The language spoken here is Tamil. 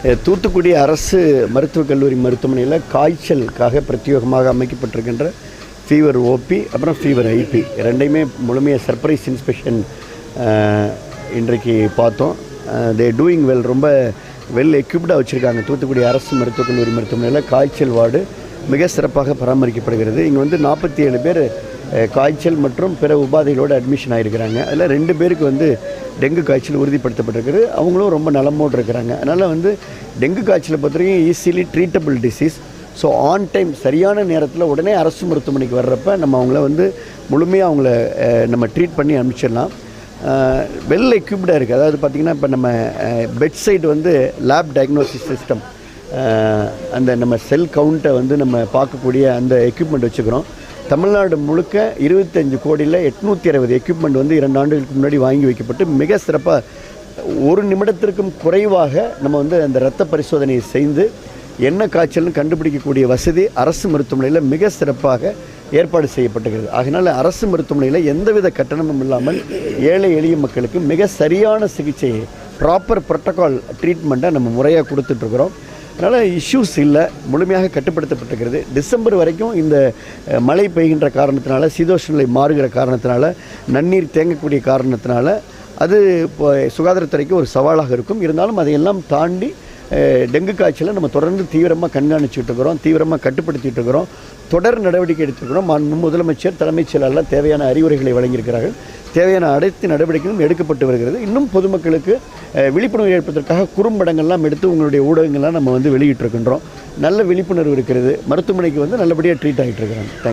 தூத்துக்குடி அரசு மருத்துவக் கல்லூரி மருத்துவமனையில் காய்ச்சலுக்காக பிரத்யேகமாக அமைக்கப்பட்டிருக்கின்ற ஃபீவர் ஓபி அப்புறம் ஃபீவர் ஐபி ரெண்டையுமே முழுமையாக சர்ப்ரைஸ் இன்ஸ்பெக்ஷன் இன்றைக்கு பார்த்தோம். தே டூயிங் வெல் ரொம்ப வெல் எக்யூப்டாக வச்சுருக்காங்க. தூத்துக்குடி அரசு மருத்துவக் கல்லூரி மருத்துவமனையில் காய்ச்சல் வார்டு மிக சிறப்பாக பராமரிக்கப்படுகிறது. இங்கே வந்து நாற்பத்தி ஏழு பேர் காய்ச்சல் மற்றும் பிற உபாதைகளோடு அட்மிஷன் ஆகிருக்கிறாங்க அதில் ரெண்டு பேருக்கு வந்து டெங்கு காய்ச்சல் உறுதிப்படுத்தப்பட்டிருக்குது. அவங்களும் ரொம்ப நலமோடு இருக்கிறாங்க. அதனால் வந்து டெங்கு காய்ச்சலை பொறுத்த வரைக்கும் easily treatable disease so on time சரியான நேரத்தில் உடனே அரசு மருத்துவமனைக்கு வர்றப்ப நம்ம அவங்கள வந்து முழுமையாக அவங்கள நம்ம ட்ரீட் பண்ணி அனுப்பிச்சிடலாம். வெல் எக்யூப்டாக இருக்குது அதாவது பார்த்திங்கன்னா இப்போ நம்ம பெட் சைடு வந்து லேப் டயக்னோசிஸ் சிஸ்டம் அந்த நம்ம செல் கவுண்ட்டை வந்து நம்ம பார்க்கக்கூடிய அந்த எக்யூப்மெண்ட் வச்சுக்கிறோம். தமிழ்நாடு முழுக்க இருபத்தஞ்சு கோடியில் எட்நூற்றி அறுபது எக்யூப்மெண்ட் வந்து இரண்டு ஆண்டுகளுக்கு முன்னாடி வாங்கி வைக்கப்பட்டு மிக சிறப்பாக ஒரு நிமிடத்திற்கும் குறைவாக நம்ம வந்து அந்த இரத்த பரிசோதனையை செய்து என்ன காய்ச்சல்னு கண்டுபிடிக்கக்கூடிய வசதி அரசு மருத்துவமனையில் மிக சிறப்பாக ஏற்பாடு செய்யப்பட்டுகிறது. அதனால் அரசு மருத்துவமனையில் எந்தவித கட்டணமும் இல்லாமல் ஏழை எளிய மக்களுக்கு மிக சரியான சிகிச்சையை ப்ராப்பர் ப்ரோட்டோக்கால் ட்ரீட்மெண்ட்டை நம்ம முறையாக கொடுத்துட்ருக்குறோம் அதனால் இஷ்யூஸ் இல்லை முழுமையாக கட்டுப்படுத்தப்பட்டிருக்கிறது. டிசம்பர் வரைக்கும் இந்த மழை பெய்கின்ற காரணத்தினால சீதோஷ நிலை மாறுகிற காரணத்தினால நன்னீர் தேங்கக்கூடிய காரணத்தினால அது இப்போ சுகாதாரத்துறைக்கு ஒரு சவாலாக இருக்கும். இருந்தாலும் அதையெல்லாம் தாண்டி டெங்கு காய்ச்சலை நம்ம தொடர்ந்து தீவிரமாக கண்காணிச்சுட்டு இருக்கிறோம் தீவிரமாக கட்டுப்படுத்திட்டு இருக்கிறோம் தொடர் நடவடிக்கை எடுத்துக்கிறோம் முதலமைச்சர் தலைமைச் செயலாளர் தேவையான அறிவுரைகளை வழங்கியிருக்கிறார்கள். தேவையான அனைத்து நடவடிக்கைகளும் எடுக்கப்பட்டு வருகிறது. இன்னும் பொதுமக்களுக்கு விழிப்புணர்வு ஏற்பதற்காக குறும்படங்கள்லாம் எடுத்து உங்களுடைய ஊடகங்கள்லாம் நம்ம வந்து வெளியிட்டிருக்கின்றோம். நல்ல விழிப்புணர்வு இருக்கிறது. மருத்துவமனைக்கு வந்து நல்லபடியாக ட்ரீட் ஆகிட்டு இருக்கிறாங்க